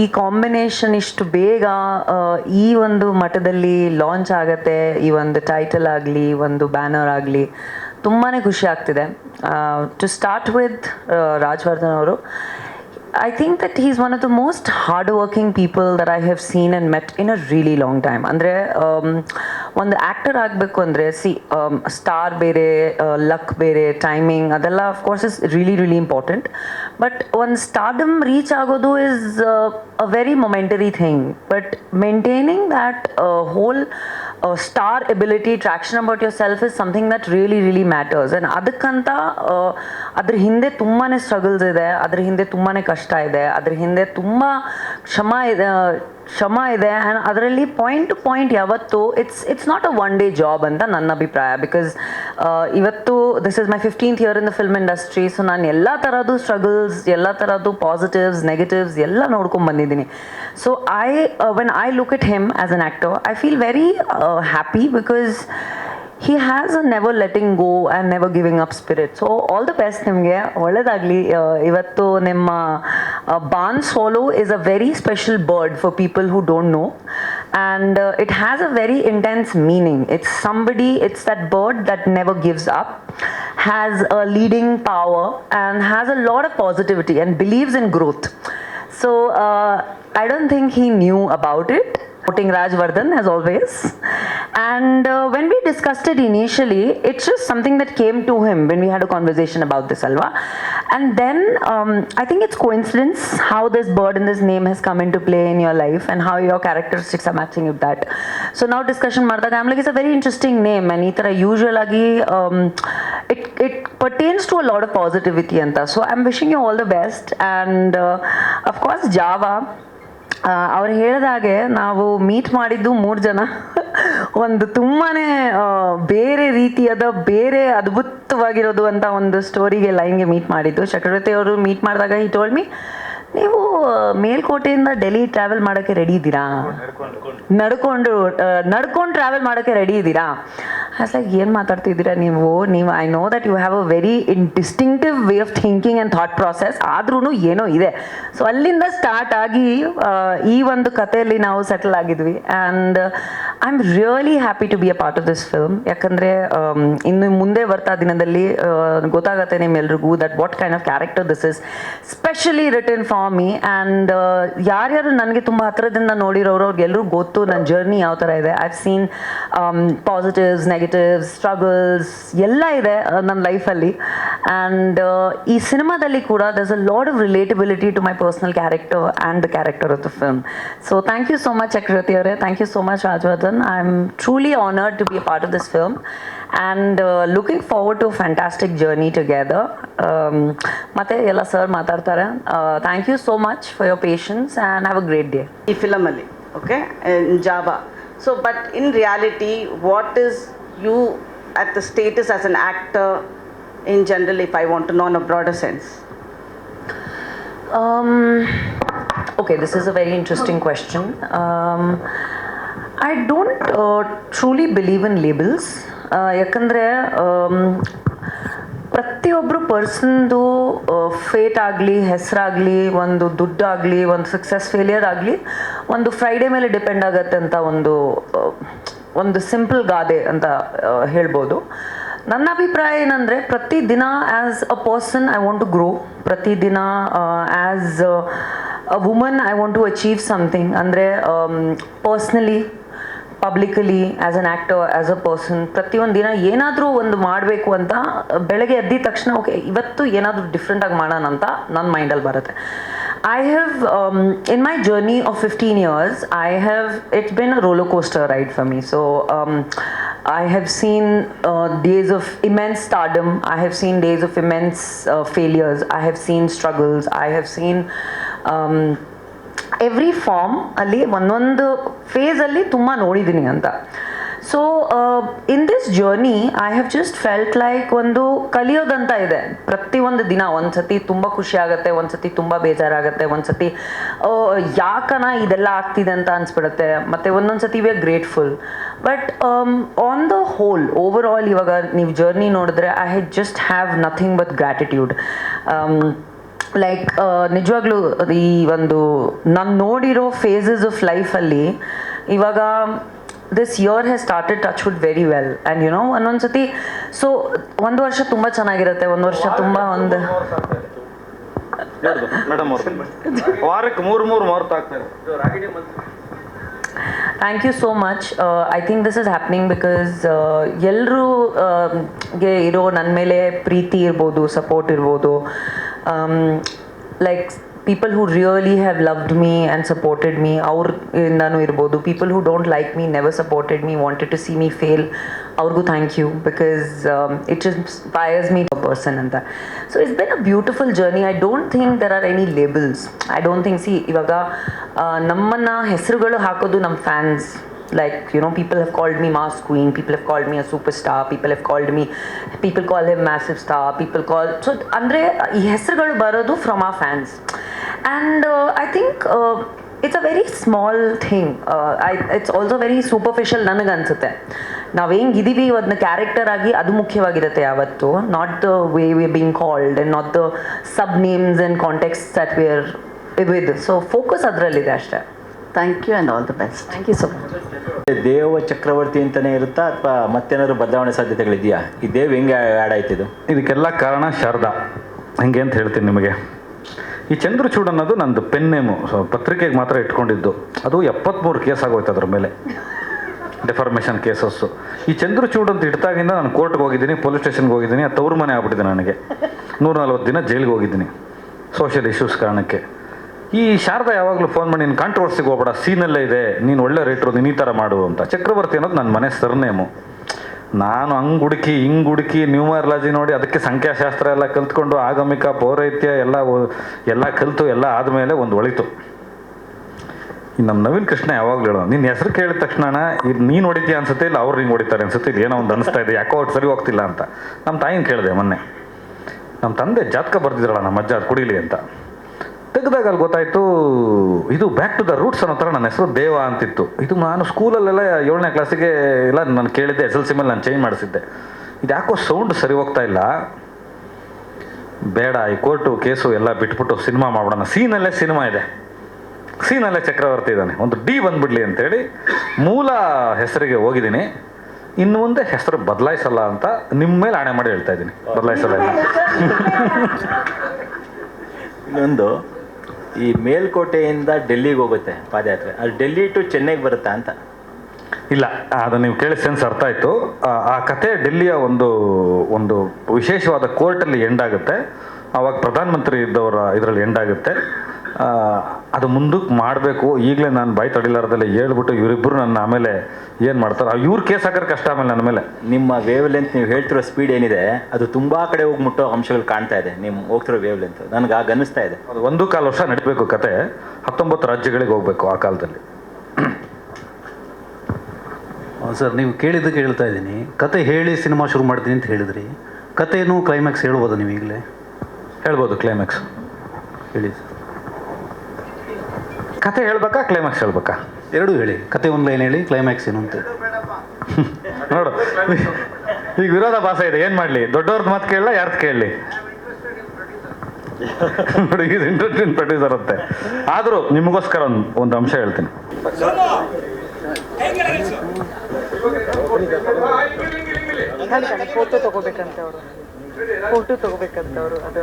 ಈ ಕಾಂಬಿನೇಷನ್ ಇಷ್ಟು ಬೇಗ ಈ ಒಂದು ಮಠದಲ್ಲಿ ಲಾಂಚ್ ಆಗತ್ತೆ, ಈ ಒಂದು ಟೈಟಲ್ ಆಗಲಿ ಒಂದು ಬ್ಯಾನರ್ ಆಗಲಿ ತುಂಬಾ ಖುಷಿ ಆಗ್ತಿದೆ. ಟು ಸ್ಟಾರ್ಟ್ ವಿತ್ ರಾಜವರ್ಧನ್ ಅವರು I think that he's one of the most hardworking people that I have seen and met in a really long time. ಅಂದರೆ ಒಂದು ಆ್ಯಕ್ಟರ್ ಆಗಬೇಕು ಅಂದರೆ ಸಿ ಸ್ಟಾರ್ ಬೇರೆ ಲಕ್ ಬೇರೆ ಟೈಮಿಂಗ್ ಅದೆಲ್ಲ of course is really really important but ಒಂದು stardom reach ಆಗೋದು is a very momentary thing but maintaining that whole star ability traction about yourself is something that really really matters and ಅದಕ್ಕಂತ ಅದ್ರ ಹಿಂದೆ ತುಂಬಾ struggles ಇದೆ, ಅದ್ರ ಹಿಂದೆ ತುಂಬಾ ಕಷ್ಟ ಇದೆ, ಅದ್ರ ಹಿಂದೆ ತುಂಬ ಶ್ರಮ ಇದೆ ಶ್ರಮ ಇದೆ. ಆ್ಯಂಡ್ ಅದರಲ್ಲಿ ಪಾಯಿಂಟ್ ಟು ಪಾಯಿಂಟ್ ಯಾವತ್ತು it's it's not a one day job ಅಂತ ನನ್ನ ಅಭಿಪ್ರಾಯ. ಬಿಕಾಸ್ ಇವತ್ತು this is my fifteenth year in the film industry so ನಾನು ಎಲ್ಲ ಥರದ್ದು ಸ್ಟ್ರಗಲ್ಸ್ ಎಲ್ಲ ಥರದ್ದು ಪಾಸಿಟಿವ್ಸ್ ನೆಗೆಟಿವ್ಸ್ ಎಲ್ಲ ನೋಡ್ಕೊಂಡು ಬಂದಿದ್ದೀನಿ. So I when I look it him as an actor I feel very happy because he has a never letting go and never giving up spirit so all the best ನಿಮಗೆ ಒಳ್ಳೆಯದಾಗಲಿ ಇವತ್ತು ನಿಮ್ಮ ಬಾನ್ solo is a very special bird for people who don't know and it has a very intense meaning it's somebody it's that bird that never gives up has a leading power and has a lot of positivity and believes in growth So uh, I don't think he knew about supporting Rajvardhan as always. And uh, when we discussed it initially, it's just something that came to him when we had a conversation about this alwa. And then um, I think it's coincidence how this bird and this name has come into play in your life and how your characteristics are matching with that. So now discussion Martha. I'm like, it's a very interesting name and itara usual agi, um, it, it pertains to a lot of positivity. Anta. So I'm wishing you all the best and uh, of course Java. ಅವ್ರು ಹೇಳಿದಾಗೆ ನಾವು meet ಮಾಡಿದ್ದು ಮೂರು ಜನ. ಒಂದು ತುಂಬಾನೇ ಬೇರೆ ರೀತಿಯಾದ ಬೇರೆ ಅದ್ಭುತವಾಗಿರೋದು ಅಂತ ಒಂದು ಸ್ಟೋರಿಗೆ ಲೈನ್ಗೆ ಮೀಟ್ ಮಾಡಿದ್ದು. ಚಕ್ರವರ್ತಿ ಅವರು ಮೀಟ್ ಮಾಡಿದಾಗ ಈ ಟೋಲ್ಡ್ ಮೀ ನೀವು ಮೇಲ್ಕೋಟೆಯಿಂದ ಡೆಲ್ಲಿ ಟ್ರಾವೆಲ್ ಮಾಡೋಕ್ಕೆ ರೆಡಿ ಇದ್ದೀರಾ? ನಡ್ಕೊಂಡು ನಡ್ಕೊಂಡು. ಟ್ರಾವೆಲ್ ಮಾಡೋಕ್ಕೆ ರೆಡಿ ಇದ್ದೀರಾ? ಅಸ್ ಲೈಕ್ ಏನು ಮಾತಾಡ್ತಿದ್ದೀರಾ ನೀವು? ನೀವು I know that you have a very in distinctive way of thinking and thought process ಆದ್ರೂ ಏನೋ ಇದೆ. ಸೊ ಅಲ್ಲಿಂದ ಸ್ಟಾರ್ಟ್ ಆಗಿ ಈ ಒಂದು ಕಥೆಯಲ್ಲಿ ನಾವು settle ಆಗಿದ್ವಿ. And I am really happy to be a part of this film ಯಾಕಂದರೆ ಇನ್ನು ಮುಂದೆ ಬರ್ತಾ ದಿನದಲ್ಲಿ ಗೊತ್ತಾಗತ್ತೆ ನಿಮ್ಮೆಲ್ರಿಗೂ that what kind of character this is specially return for me and ಯಾರ್ಯಾರು ನನಗೆ ತುಂಬ ಹತ್ತಿರದಿಂದ ನೋಡಿರೋರು ಅವ್ರಿಗೆಲ್ಲರೂ ಗೊತ್ತು, ನನ್ನ ಜರ್ನಿ ಯಾವ ಥರ ಇದೆ I've seen positives negatives struggles ಎಲ್ಲ ಇದೆ ನನ್ನ ಲೈಫಲ್ಲಿ ಆ್ಯಂಡ್ ಈ ಸಿನಿಮಾದಲ್ಲಿ ಕೂಡ there's a lot of relatability to my personal character and the character of the film so thank you so much Chakravarthy ಅವರೇ. Thank you so much Rajavardhan I am truly honoured to be a part of this film and looking forward to fantastic journey together ಮತ್ತೆ ಎಲ್ಲ sir ಮಾತಾಡ್ತಾರೆ. Thank you so much for your patience and have a great day ಈ ಫಿಲಮಲ್ಲಿ okay ಜಾಬಾ so but in reality what is you at the status as an actor in general if I want to know a broader sense Um, okay, this is a very interesting question. Um, I don't uh, truly believe in labels. Uh, ಯಾಕಂದರೆ ಪ್ರತಿಯೊಬ್ಬರು ಪರ್ಸನ್ದು fate ಆಗಲಿ ಹೆಸರಾಗಲಿ ಒಂದು ದುಡ್ಡಾಗಲಿ ಒಂದು success failure ಆಗಲಿ ಒಂದು Friday ಮೇಲೆ depend ಆಗತ್ತೆ ಅಂತ ಒಂದು ಆ, ಒಂದು ಸಿಂಪಲ್ ಗಾದೆ ಅಂತ ಹೇಳ್ಬೋದು. ನನ್ನ ಅಭಿಪ್ರಾಯ ಏನಂದರೆ ಪ್ರತಿದಿನ as a person I want to grow ಪ್ರತಿದಿನ as a woman I want to achieve something ಅಂದರೆ personally publicly as an actor as a person ಪ್ರತಿಯೊಂದು ದಿನ ಏನಾದರೂ ಒಂದು ಮಾಡಬೇಕು ಅಂತ, ಬೆಳಗ್ಗೆ ಎದ್ದಿದ ತಕ್ಷಣ ಓಕೆ ಇವತ್ತು ಏನಾದರೂ ಡಿಫ್ರೆಂಟಾಗಿ ಮಾಡೋಣ ಅಂತ ನನ್ನ ಮೈಂಡಲ್ಲಿ ಬರುತ್ತೆ. I have, um, in my journey of 15 years, I have, it's been a roller coaster ride for me. So, um, I have seen uh, days of immense stardom, I have seen days of immense uh, failures, I have seen struggles, I have seen. Um, every every form ಅಲ್ಲಿ ಒಂದೊಂದು ಫೇಸಲ್ಲಿ ತುಂಬ ನೋಡಿದ್ದೀನಿ ಅಂತ so in this journey I have just felt like ಒಂದು ಕಲಿಯೋದಂತ ಇದೆ. ಪ್ರತಿಯೊಂದು ದಿನ ಒಂದ್ಸತಿ ತುಂಬ ಖುಷಿ ಆಗುತ್ತೆ, ಒಂದ್ಸತಿ ತುಂಬ ಬೇಜಾರಾಗುತ್ತೆ, ಒಂದ್ಸತಿ ಯಾಕನ ಇದೆಲ್ಲ ಆಗ್ತಿದೆ ಅಂತ ಅನ್ಸ್ಬಿಡುತ್ತೆ. ಮತ್ತು ಒಂದೊಂದ್ಸತಿ we are grateful but on the whole over all ಇವಾಗ ನೀವು ಜರ್ನಿ ನೋಡಿದ್ರೆ I had just have nothing but gratitude like ನಿಜವಾಗ್ಲೂ ಈ ಒಂದು, ನಾನು ನೋಡಿರೋ ಫೇಸಸ್ ಆಫ್ ಲೈಫಲ್ಲಿ ಇವಾಗ this year has started touch wood very well and you know ಒಂದೊಂದು ಸತಿ ಸೊ ಒಂದು ವರ್ಷ ತುಂಬ ಚೆನ್ನಾಗಿರುತ್ತೆ ಒಂದು ವರ್ಷ ತುಂಬ ಒಂದು ವಾರಕ್ಕೆ ಮೂರು ಮೂರು ಮಾರ್ತ್ ಆಗ್ತಾರೆ thank you so much I think this is happening because ಎಲ್ಲರೂ ಗೆ ಇರೋ ನನ್ನ ಮೇಲೆ ಪ್ರೀತಿ ಇರ್ಬೋದು ಸಪೋರ್ಟ್ ಇರ್ಬೋದು like people who really have loved me and supported me ಅವ್ರಿಂದನೂ ಇರ್ಬೋದು people who don't like me never supported me wanted to see me fail ಅವ್ರಿಗೂ thank you because it inspires me a person ಅಂತ so it's been a beautiful journey I don't think there are any labels I don't think see ಇವಾಗ ನಮ್ಮನ್ನು ಹೆಸರುಗಳು ಹಾಕೋದು ನಮ್ಮ fans like, you know, people have called me mass queen, people have called me a superstar, people have called people call him massive star, people call, so ಅಂದರೆ ಈ ಹೆಸರುಗಳು ಬರೋದು from ಆ fans and I think it's a very small thing I it's also very superficial ನನಗೆ ಅನಿಸುತ್ತೆ ನಾವು ಹೆಂಗಿದ್ದೀವಿ ಅದನ್ನ character ಆಗಿ ಅದು ಮುಖ್ಯವಾಗಿರುತ್ತೆ ಯಾವತ್ತು. Not the way we being called and not the sub names and context that we are with so focus ಅದರಲ್ಲಿದೆ ಅಷ್ಟೇ. Thank you and all the best. Thank you so much Deva Chakravarthy ಅಂತಲೇ ಇರುತ್ತಾ ಅಥವಾ ಮತ್ತೇನಾದ್ರು ಬದಲಾವಣೆ ಸಾಧ್ಯತೆಗಳಿದೆಯಾ? ಈ ದೇವ್ ಹೆಂಗೆ add ಆಯ್ತಿದು ಇದಕ್ಕೆಲ್ಲ ಕಾರಣ ಶಾರದಾ. ಹಂಗೆ ಅಂತ ಹೇಳ್ತೀನಿ ನಿಮಗೆ. ಈ ಚಂದ್ರಚೂಡ್ ಅನ್ನೋದು ನಂದು ಪೆನ್ ನೇಮು ಪತ್ರಿಕೆಗೆ ಮಾತ್ರ ಇಟ್ಕೊಂಡಿದ್ದು. ಅದು ಎಪ್ಪತ್ತ್ಮೂರು ಕೇಸ್ ಆಗೋಯ್ತು ಅದ್ರ ಮೇಲೆ. ಡೆಫಾರ್ಮೇಷನ್ ಕೇಸಸ್ಸು ಈ ಚಂದ್ರಚೂಡ್ ಅಂತ ಇಟ್ಟಾಗಿಂದ ನಾನು ಕೋರ್ಟ್ಗೆ ಹೋಗಿದ್ದೀನಿ ಪೊಲೀಸ್ ಸ್ಟೇಷನ್ಗೆ ಹೋಗಿದ್ದೀನಿ, ಆ ತವ್ರ ಮನೆ ಆಗ್ಬಿಟ್ಟಿದೆ ನನಗೆ. ನೂರ ನಲ್ವತ್ತು ದಿನ ಜೈಲಿಗೆ ಹೋಗಿದ್ದೀನಿ ಸೋಷಿಯಲ್ ಇಶ್ಯೂಸ್ ಕಾರಣಕ್ಕೆ. ಈ ಶಾರದಾ ಯಾವಾಗಲೂ ಫೋನ್ ಮಾಡಿ, ನೀನು ಕಾಂಟ್ರವರ್ಸಿಗೆ ಹೋಗ್ಬೇಡ ಸೀನಲ್ಲೇ ಇದೆ, ನೀನು ಒಳ್ಳೆ ರೇಟ್ರು ನೀನು ಈ ಥರ ಮಾಡು ಅಂತ. ಚಕ್ರವರ್ತಿ ಅನ್ನೋದು ನನ್ನ ಮನೆ ಸರ್ನೇಮು ನಾನು ಹಂಗೆ ಹುಡುಕಿ, ಹಿಂಗೆ ಹುಡುಕಿ ನ್ಯೂಮರಾಲಜಿ ನೋಡಿ ಅದಕ್ಕೆ ಸಂಖ್ಯಾಶಾಸ್ತ್ರ ಎಲ್ಲ ಕಲ್ತ್ಕೊಂಡು ಆಗಮಿಕ ಪೌರೈತ್ಯ ಎಲ್ಲ ಎಲ್ಲ ಕಲಿತು, ಎಲ್ಲ ಆದಮೇಲೆ ಒಂದು ಒಳಿತು. ನಮ್ಮ ನವೀನ್ ಕೃಷ್ಣ ಯಾವಾಗಲೂ ಹೇಳೋ ನಿನ್ನ ಹೆಸರು ಕೇಳಿದ ತಕ್ಷಣ ನೀನು ಹೊಡಿತೀಯ ಅನ್ಸುತ್ತೆ ಇಲ್ಲ ಅವ್ರು ಹಿಂಗೆ ಹೊಡಿತಾರೆ ಅನ್ಸುತ್ತೆ? ಇದು ಏನೋ ಒಂದು ಅನಿಸ್ತಾ ಇದೆ, ಯಾಕೋ ಅವ್ರು ಸರಿ ಹೋಗ್ತಿಲ್ಲ ಅಂತ. ನಮ್ಮ ತಾಯಿನ ಕೇಳಿದೆ ಮೊನ್ನೆ ನಮ್ಮ ತಂದೆ ಜಾತಕ ಬರ್ದಿದ್ರಲ್ಲ ನಮ್ಮ ಅಜ್ಜ, ಅದು ಕುಡೀಲಿ ಅಂತ. ತೆಗೆದಾಗ ಅಲ್ಲಿ ಗೊತ್ತಾಯಿತು, ಇದು ಬ್ಯಾಕ್ ಟು ದ ರೂಟ್ಸ್ ಅನ್ನೋ ಥರ ನನ್ನ ಹೆಸರು ದೇವ ಅಂತಿತ್ತು. ಇದು ನಾನು ಸ್ಕೂಲಲ್ಲೆಲ್ಲ ಏಳನೇ ಕ್ಲಾಸಿಗೆ ಎಲ್ಲ ನಾನು ಕೇಳಿದ್ದೆ ಎಸ್ ಎಲ್ ಸಿ ಮೇಲೆ ನಾನು ಚೇಂಜ್ ಮಾಡಿಸಿದ್ದೆ. ಇದು ಯಾಕೋ ಸೌಂಡ್ ಸರಿ ಹೋಗ್ತಾ ಇಲ್ಲ. ಬೇಡ, ಈ ಕೋರ್ಟು ಕೇಸು ಎಲ್ಲ ಬಿಟ್ಬಿಟ್ಟು ಸಿನಿಮಾ ಮಾಡೋಣ ಸೀನಲ್ಲೇ ಸಿನಿಮಾ ಇದೆ. ಸೀನಲ್ಲೇ ಚಕ್ರವರ್ತಿ ಇದ್ದಾನೆ. ಒಂದು ಡಿ ಬಂದ್ಬಿಡ್ಲಿ ಅಂತೇಳಿ ಮೂಲ ಹೆಸರಿಗೆ ಹೋಗಿದ್ದೀನಿ. ಇನ್ನು ಮುಂದೆ ಹೆಸರು ಬದಲಾಯಿಸಲ್ಲ ಅಂತ ನಿಮ್ಮ ಮೇಲೆ ಆಣೆ ಮಾಡಿ ಹೇಳ್ತಾ ಇದ್ದೀನಿ. ಬದಲಾಯಿಸಲ್ಲ ಇನ್ನೊಂದು ಈ ಮೇಲ್ಕೋಟೆಯಿಂದ ಡೆಲ್ಲಿಗೆ ಹೋಗುತ್ತೆ ಪಾದಯಾತ್ರೆ. ಅದು ಡೆಲ್ಲಿ ಟು ಚೆನ್ನೈಗೆ ಬರುತ್ತಾ ಅಂತ? ಇಲ್ಲ, ಅದು ನೀವು ಕೇಳಿ ಸೆನ್ಸ್ ಅರ್ಥ ಆಯಿತು. ಆ ಕತೆ ಡೆಲ್ಲಿಯ ಒಂದು ಒಂದು ವಿಶೇಷವಾದ ಕೋರ್ಟಲ್ಲಿ ಎಂಡ್ ಆಗುತ್ತೆ. ಆವಾಗ ಪ್ರಧಾನಮಂತ್ರಿ ಇದ್ದವರ ಇದರಲ್ಲಿ ಎಂಡ್ ಆಗುತ್ತೆ. ಅದು ಮುಂದಕ್ಕೆ ಮಾಡಬೇಕು. ಈಗಲೇ ನಾನು ಬಾಯಿ ತಡಿಲಾರ್ದಲ್ಲೇ ಹೇಳ್ಬಿಟ್ಟು ಇವರಿಬ್ಬರು ನನ್ನ ಆಮೇಲೆ ಏನು ಮಾಡ್ತಾರೆ ಇವ್ರು ಕೇಸ್ ಹಾಕೋರು ಕಷ್ಟ ಆಮೇಲೆ ನನ್ನ ಮೇಲೆ. ನಿಮ್ಮ ವೇವ್ ಲೆಂತ್ ನೀವು ಹೇಳ್ತಿರೋ ಸ್ಪೀಡ್ ಏನಿದೆ ಅದು ತುಂಬ ಕಡೆ ಹೋಗಿ ಮುಟ್ಟೋ ಅಂಶಗಳು ಕಾಣ್ತಾ ಇದೆ. ನೀವು ಹೋಗ್ತಿರೋ ವೇವ್ ಲೆಂತ್ ನನಗೆ ಆಗ ಅನ್ನಿಸ್ತಾ ಇದೆ. ಅದು ಒಂದು ಕಾಲು ವರ್ಷ ನಡಿಬೇಕು ಕತೆ. ಹತ್ತೊಂಬತ್ತು ರಾಜ್ಯಗಳಿಗೆ ಹೋಗಬೇಕು ಆ ಕಾಲದಲ್ಲಿ. ಸರ್ ನೀವು ಕೇಳಿದ್ದಕ್ಕೆ ಹೇಳ್ತಾ ಇದ್ದೀನಿ. ಕತೆ ಹೇಳಿ ಸಿನಿಮಾ ಶುರು ಮಾಡ್ತೀನಿ ಅಂತ ಹೇಳಿದ್ರಿ. ಕತೆಯನ್ನು ಕ್ಲೈಮ್ಯಾಕ್ಸ್ ಹೇಳ್ಬೋದು ನೀವು ಈಗಲೇ? ಹೇಳ್ಬೋದು ಕ್ಲೈಮ್ಯಾಕ್ಸ್ ಹೇಳಿ ಸರ್. ಕತೆ ಹೇಳ್ಬೇಕಾ ಕ್ಲೈಮ್ಯಾಕ್ಸ್ ಹೇಳ್ಬೇಕಾ? ಎರಡೂ ಹೇಳಿ. ಕತೆ ಒಂದು ಲೈನ್ ಹೇಳಿ ಕ್ಲೈಮ್ಯಾಕ್ಸ್ ಏನು ಅಂತ. ನೋಡು ಈಗ ವಿರೋಧ ಭಾಷೆ ಇದೆ ಏನು ಮಾಡ್ಲಿ? ದೊಡ್ಡವ್ರದ್ದು ಮಾತು ಕೇಳಲ್ಲ ಯಾರ್ದು ಕೇಳಲಿ? ನೋಡಿ ಇದು ಇಂಟ್ರೆಸ್ಟಿಂಗ್ ಪ್ರೊಡ್ಯೂಸರ್ ಅಂತೆ. ಆದರೂ ನಿಮಗೋಸ್ಕರ ಒಂದು ಒಂದು ಅಂಶ ಹೇಳ್ತೀನಿ. ಫೋಟೋ ತಗೋಬೇಕಂತ ಅವರು. ಫೋಟೋ ತಗೋಬೇಕಂತ ಅವರು ಅದು.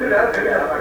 Gracias.